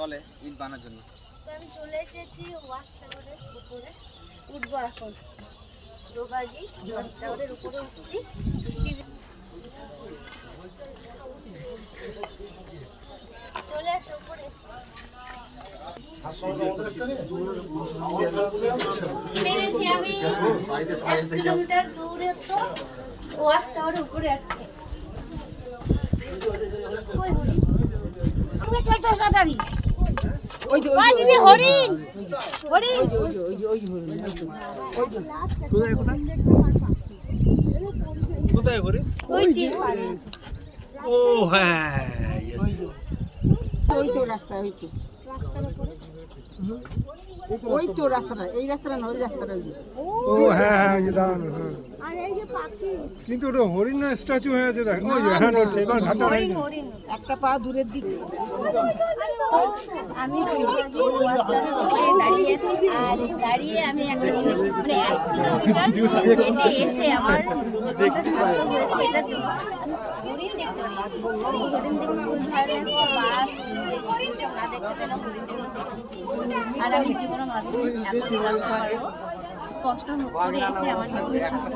তলে ইট বানার জন্য। তো আমি চলে এসেছি ওয়াচ টাওয়ারের উপরে। উঠবো এখন। রোগাজি ওয়াচ টাওয়ারের উপরে উঠছি। চলে আসো উপরে। পেরেছি আমি এক কিলোমিটার দূরে তো ওয়াচ টাওয়ারের উপরে আসছি তুমি চলতে সাদারি ওই যে ওই দিদি হরিণ হরিণ কোথায় করে ওই যে ও হ্যাঁ ওই তো রাস্তা ওই তো ওই তো রাস্তাটা এই রাস্তাটা নয় ওই রাস্তাটা ওই যে ও হ্যাঁ হ্যাঁ দাঁড়ানো হ্যাঁ আর এই যে পাখি কিন্তু ওটা হরিণ না স্ট্যাচু হয়ে আছে দেখ। ওই হ্যাঁ নড়ছে এবার ঘাটা হরিণ একটা পা দূরের দিক। আমি রোগাজি দাঁড়িয়ে আছি আর দাঁড়িয়ে আমি একটা জিনিস মানে এক কিলোমিটার হেঁটে এসে আমার হয়েছে এটার জন্য হরিণ দেখতে পেয়েছি। হরিণ দেখতে খুবই ভালো লাগছে বাঘ না দেখতে পেলাম হরিণ দেখতে আর আমি জীবনে ভাবি কষ্ট করে এসে আমার খুবই থাকতে